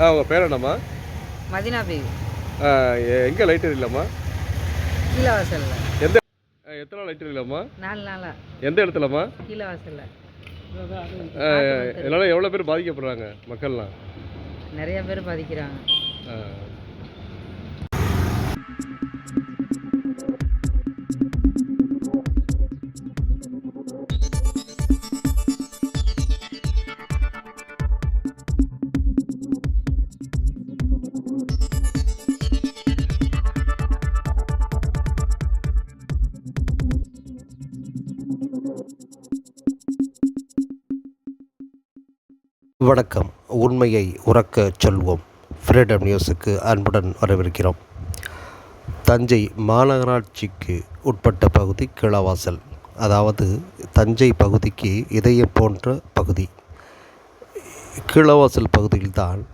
ஆ உங்கள் பேர் என்னம்மா? மதினா எ- எங்கே லைட் எரியலம்மா கீழே வாசல்ல. எந்த எத்தனை லைட் எரியலம்மா நாலு நாளா. எந்த இடத்துலம்மா? கீழே வாசல்ல. இதனால் எவ்வளோ பேர் பாதிக்கப்படுறாங்க மக்கள்லாம்? நிறைய பேர் பாதிக்கிறாங்க. வணக்கம். உண்மையை உறக்கச் சொல்வோம். ஃப்ரீடம் நியூஸுக்கு அன்புடன் வரவேற்கிறோம். தஞ்சை மாநகராட்சிக்கு உட்பட்ட பகுதி கிளவாசல் அதாவது தஞ்சை பகுதிக்கு இதயம் போன்ற பகுதி. கீழவாசல் பகுதியில்தான்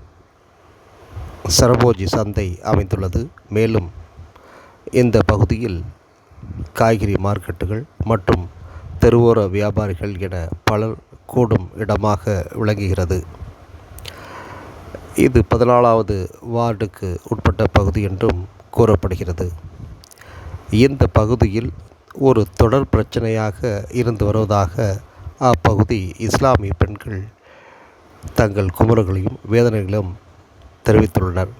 சரபோஜி சந்தை அமைந்துள்ளது. மேலும் இந்த பகுதியில் காய்கறி மார்க்கெட்டுகள் மற்றும் தெருவோர வியாபாரிகள் என பலர் கூடும் இடமாக விளங்குகிறது. இது பதினாலாவது வார்டுக்கு உட்பட்ட பகுதி என்றும் கூறப்படுகிறது. இந்த பகுதியில் ஒரு தொடர் பிரச்சனையாக இருந்து வருவதாக அப்பகுதி இஸ்லாமிய பெண்கள் தங்கள் குமரங்களையும் வேதனைகளையும் தெரிவித்துள்ளனர்.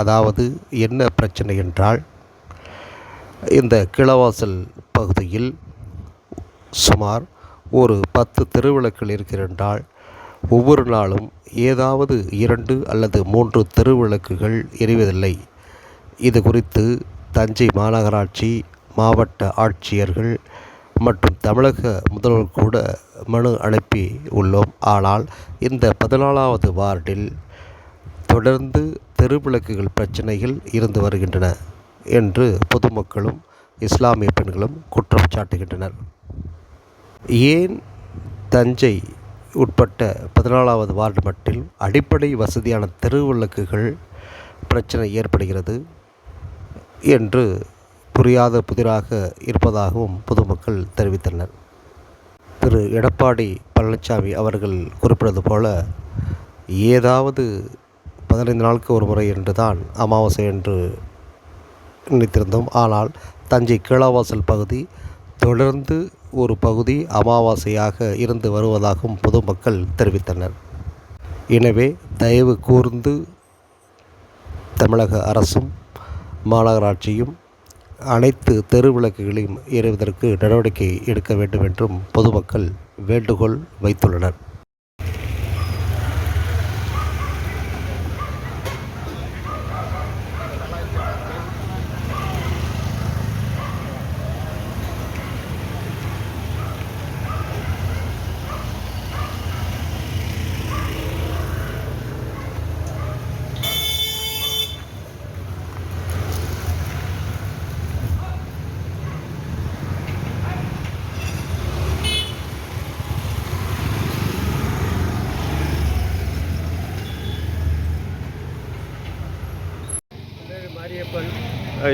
அதாவது என்ன பிரச்சனை என்றால் இந்த கிளவாசல் பகுதியில் சுமார் ஒரு பத்து தெருவிளக்குகள் இருக்கிறென்றால் ஒவ்வொரு நாளும் ஏதாவது இரண்டு அல்லது மூன்று தெருவிளக்குகள் எரிவதில்லை. இது குறித்து தஞ்சை மாநகராட்சி மாவட்ட ஆட்சியர்கள் மற்றும் தமிழக முதல்வர் கூட மனு அனுப்பி உள்ளோம். ஆனால் இந்த பதினாலாவது வார்டில் தொடர்ந்து தெருவிளக்குகள் பிரச்சனைகள் இருந்து வருகின்றன என்று பொதுமக்களும் இஸ்லாமிய பெண்களும் குற்றம் சாட்டுகின்றனர். ஏன் தஞ்சை உட்பட்ட பதினாலாவது வார்டு மட்டில் அடிப்படை வசதியான தெருவிளக்குகள் பிரச்சனை ஏற்படுகிறது என்று புரியாத புதிராக இருப்பதாகவும் பொதுமக்கள் தெரிவித்தனர். திரு. எடப்பாடி பழனிசாமி அவர்கள் குறிப்பிட்டது போல ஏதாவது பதினைந்து நாளுக்கு ஒரு முறை என்று தான் அமாவாசை என்று நினைத்திருந்தோம். ஆனால் தஞ்சை கீழாவாசல் பகுதி தொடர்ந்து ஒரு பகுதி அமாவாசையாக இருந்து வருவதாகவும் பொதுமக்கள் தெரிவித்தனர். எனவே தயவு கூர்ந்து தமிழக அரசும் மாநகராட்சியும் அனைத்து தெருவிளக்குகளையும் எறிவதற்கு நடவடிக்கை எடுக்க வேண்டும் என்றும் பொதுமக்கள் வேண்டுகோள் வைத்துள்ளனர்.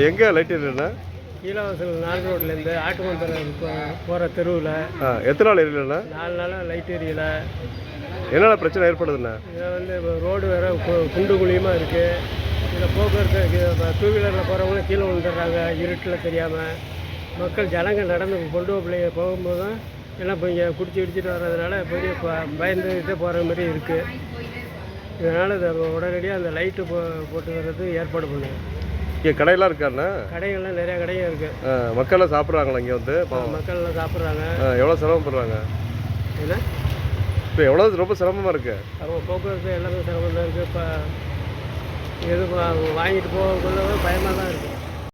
எங்கே லைட் எரியலண்ணா கீழவாசல் நாலு ரோட்லேருந்து ஆட்டுமந்தரம் போகிற தெருவில். எத்தனை நாள் எரியலண்ணா நாலு நாளாக லைட் எரியல என்னென்ன பிரச்சனை ஏற்படுதுண்ணா இதில் வந்து ரோடு வேறு குண்டு குழியுமாக இருக்குது இதில் போக்குவரத்து டூ வீலரில் போகிறவங்களும் கீழே விழுந்துடுறாங்க இருட்டில் தெரியாமல் மக்கள் ஜனங்க நடந்து கொண்டு பிள்ளைங்க போகும்போதும் எல்லாம் இப்போ இங்கே குடிச்சு குடிச்சிட்டு வர்றதுனால பெரிய ப- பயந்துகிட்டே போகிற மாதிரி இருக்குது இதனால் இதை உடனடியாக அந்த லைட்டு போ போட்டு வர்றது ஏற்பாடு பண்ணுங்க. இங்கே கடையெல்லாம் இருக்காண்ணா கடைகள்லாம் நிறையா கடையும் இருக்குது மக்கள்லாம் சாப்பிட்றாங்களா இங்கே வந்து. மக்கள்லாம் சாப்பிட்றாங்க. எவ்வளோ சிரமப்படுறாங்க? ஏன்னா இப்போ எவ்வளோ ரொம்ப சிரமமாக இருக்கு. அவங்க போக்குவரத்து எல்லாமே சிரமம் தான் இருக்குது இப்போ எது வாங்கிட்டு போகக்குள்ள பயமாக தான் இருக்குது